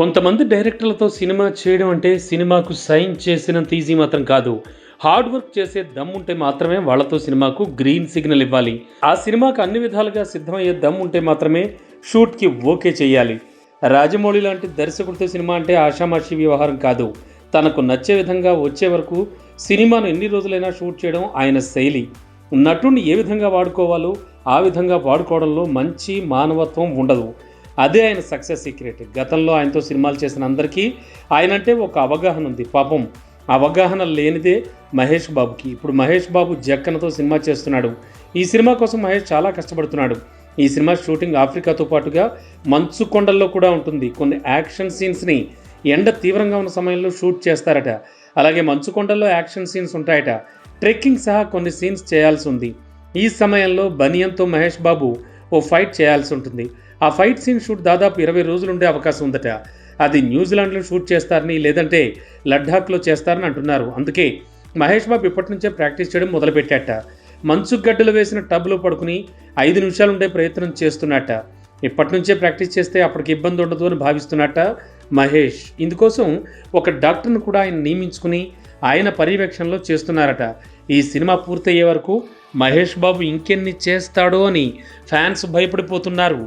కొంతమంది డైరెక్టర్లతో సినిమా చేయడం అంటే సినిమాకు సైన్ చేసినంత ఈజీ మాత్రం కాదు. హార్డ్ వర్క్ చేసే దమ్ ఉంటే మాత్రమే వాళ్ళతో సినిమాకు గ్రీన్ సిగ్నల్ ఇవ్వాలి. ఆ సినిమాకు అన్ని విధాలుగా సిద్ధమయ్యే దమ్ ఉంటే మాత్రమే షూట్కి ఓకే చేయాలి. రాజమౌళి లాంటి దర్శకుడితో సినిమా అంటే ఆషామాషి వ్యవహారం కాదు. తనకు నచ్చే విధంగా వచ్చే వరకు సినిమాను ఎన్ని రోజులైనా షూట్ చేయడం ఆయన శైలి. నటుడిని ఏ విధంగా వాడుకోవాలో ఆ విధంగా వాడుకోవడంలో మంచి మానవత్వం ఉండదు. అదే ఆయన సక్సెస్ సీక్రెట్. గతంలో ఆయనతో సినిమాలు చేసిన అందరికీ ఆయన అంటే ఒక అవగాహన ఉంది. పాపం అవగాహన లేనిదే మహేష్ బాబుకి. ఇప్పుడు మహేష్ బాబు జక్కనతో సినిమా చేస్తున్నాడు. ఈ సినిమా కోసం మహేష్ చాలా కష్టపడుతున్నాడు. ఈ సినిమా షూటింగ్ ఆఫ్రికాతో పాటుగా మంచు కొండల్లో కూడా ఉంటుంది. కొన్ని యాక్షన్ సీన్స్ని ఎండ తీవ్రంగా ఉన్న సమయంలో షూట్ చేస్తారట. అలాగే మంచు కొండల్లో యాక్షన్ సీన్స్ ఉంటాయట. ట్రెక్కింగ్ సహా కొన్ని సీన్స్ చేయాల్సి ఉంది. ఈ సమయంలో బనియంతో మహేష్ బాబు ఓ ఫైట్ చేయాల్సి ఉంటుంది. ఆ ఫైట్ సీన్ షూట్ దాదాపు ఇరవై రోజులు ఉండే అవకాశం ఉందట. అది న్యూజిలాండ్లో షూట్ చేస్తారని లేదంటే లడ్డాఖ్లో చేస్తారని అంటున్నారు. అందుకే మహేష్ బాబు ఇప్పటి నుంచే ప్రాక్టీస్ చేయడం మొదలుపెట్టాట. మంచు గడ్డలు వేసిన టబ్లో పడుకుని ఐదు నిమిషాలు ఉండే ప్రయత్నం చేస్తున్నట్ట. ఇప్పటి నుంచే ప్రాక్టీస్ చేస్తే అప్పటికి ఇబ్బంది ఉండదు అని భావిస్తున్నట్ట మహేష్. ఇందుకోసం ఒక డాక్టర్ను కూడా ఆయన నియమించుకుని ఆయన పర్యవేక్షణలో చేస్తున్నారట. ఈ సినిమా పూర్తయ్యే వరకు మహేష్ బాబు ఇంకెన్ని చేస్తాడో అని ఫ్యాన్స్ భయపడిపోతున్నారు.